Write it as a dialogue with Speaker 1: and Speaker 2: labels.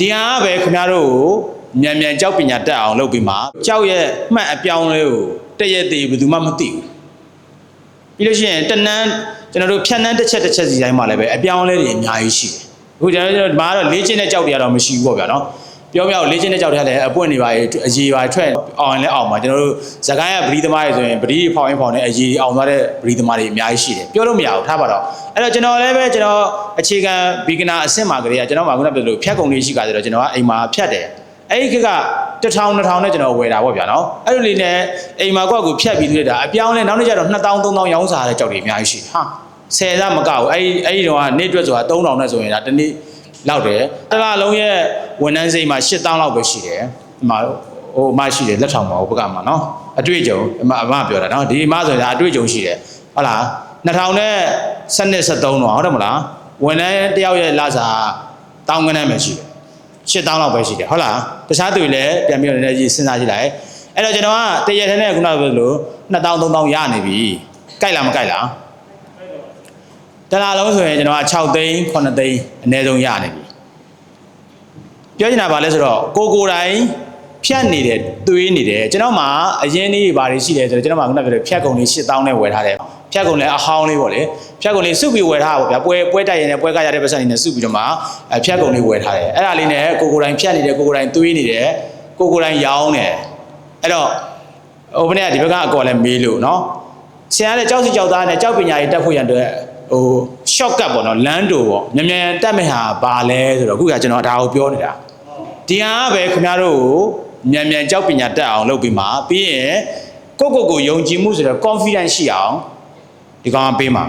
Speaker 1: ဒီဟာကပဲခင်ဗျားတို့ကိုမြန်မြန်ကြောက်ပညာတက်အောင်လုပ်ပြီးမှကြောက်ရဲ့မှတ်အပြောင်းလဲကိုတည့်ရက်သေးဘယ်သူမှမသိဘူးပြီးလို့ရှိရင်တနန်းကျွန်တော်တို့ဖြတ်နှန်းတစ်ချက်တစ်ချက်စီတိုင်းမှာလည်းပဲအပြောင်းလဲတွေအများကြီးရှိတယ်အခုကျွန်တော်တို့ဒီမှာကတော့လေးချင်းတဲ့ကြောက်တွေကတော့မရှိဘူးပေါ့ဗျာနော် ပြောမြောက်လေးချင်းတဲ့ကြောက်တွေလည်းအပွင့်နေပါရဲ့အကြီးပါထွက်အောင်လည်းအောင်ပါကျွန်တော်တို့ဇကိုင်းကဗရီသမားတွေဆိုရင်ဗရီဖောင်းရင်ဖောင်းနဲ့အကြီးအောင်သွားတဲ့ဗရီသမားတွေအများကြီးရှိတယ်ပြောလို့မရဘူးထားပါတော့အဲ့တော့ကျွန်တော်လည်းပဲကျွန်တော်အခြေခံဘီဂနာအဆင့်မှာကလေးကကျွန်တော်မှာခုနကပြောလို့ဖြတ်ကုန်လေးရှိကြတယ်တော့ကျွန်တော်ကအိမ်မှာဖြတ်တယ်အဲ့ဒီခက်ကတစ်ထောင်တစ်ထောင်နဲ့ကျွန်တော်ဝယ်တာပေါ့ဗျာနော်အဲ့လိုလေးနဲ့အိမ်မှာကောက်ကိုဖြတ်ပြီးတွေ့တာအပြောင်းလဲနောက်နေ့ကျတော့2000 3000ရောင်းစားတဲ့ကြောက်တွေအများကြီးရှိဟာဆယ်သားမကဘူးအဲ့ဒီအဲ့ဒီတော့ကနေ့အတွက်ဆိုတာ3000နဲ့ဆိုရင်ဒါတစ်နေ့ လောက်တယ်တစ်လားလုံးရဲ့ဝန်ထမ်းစိတ်မှာ8000လောက်ပဲရှိတယ်ဒီမှာဟိုမရှိတယ်လက်ထောင်ပါဘူးဘက်ကမှာနော်အတွေ့အကြုံအမအမပြောတာနော်ဒီအမဆိုရင်ဒါအတွေ့အကြုံရှိတယ်ဟုတ်လား2000နဲ့စနစ်73တော့ဟုတ်တယ်မလားဝန်ထမ်းတယောက်ရဲ့လစာတောင်းကန်းနဲ့ပဲရှိတယ်8000လောက်ပဲရှိတယ်ဟုတ်လားတခြားသူတွေလည်းပြန်ပြီးတော့လည်းစဉ်းစားကြည့်လိုက်အဲ့တော့ကျွန်တော်ကတရက်ထဲနဲ့ခုနကပြောလို့2000 3000ရနေပြီကြိုက်လားမကြိုက်လား တလားလုံးဆိုရင်ကျွန်တော်က6သိန်း9သိန်းအနည်းဆုံးရနေပြီပြောချင်တာပါလဲဆိုတော့ကိုကိုယ်တိုင်ဖြတ်နေတယ်သွေးနေတယ်ကျွန်တော်မှအရင်နေ့ဘာတွေရှိတယ်ဆိုတော့ကျွန်တော်မှခုနကပြောလို့ဖြတ်ကုန်လေး8000နဲ့ဝယ်ထားတယ်ဖြတ်ကုန်လည်းအဟောင်းလေးပေါ့လေဖြတ်ကုန်လေးစုပြီးဝယ်ထားတာပေါ့ဗျာပွဲပွဲတိုက်ရင်လည်းပွဲကရတဲ့ပတ်စံနေနဲ့စုပြီးတော့မှအဖြတ်ကုန်လေးဝယ်ထားတယ်အဲ့ဒါလေးနဲ့ကိုကိုယ်တိုင်ဖြတ်နေတယ်ကိုကိုယ်တိုင်သွေးနေတယ်ကိုကိုယ်တိုင်ရောင်းတယ်အဲ့တော့ဟိုဘယ်နဲ့ဒီဘက်ကအကော်လည်းမေးလို့နော်ဆရာလည်းကြောက်စီကြောက်သားနဲ့ကြောက်ပညာရေးတက်ဖို့ရန်အတွက် ဟို shortcut ပေါ့နော်လမ်းတူပေါ့မြန်မြန်တက်မဲ့ဟာဘာလဲဆိုတော့အခုကကျွန်တော်ဒါကိုပြောနေတာဒီဟာကပဲခင်ဗျားတို့ကိုမြန်မြန်ကြောက်ပညာတက်အောင်လုပ်ပြီးမှပြီးရင်ကိုယ့်ကိုယ်ကိုယုံကြည်မှုဆိုတော့ confidence ရှိအောင်ဒီကောင်ကပေးမှာ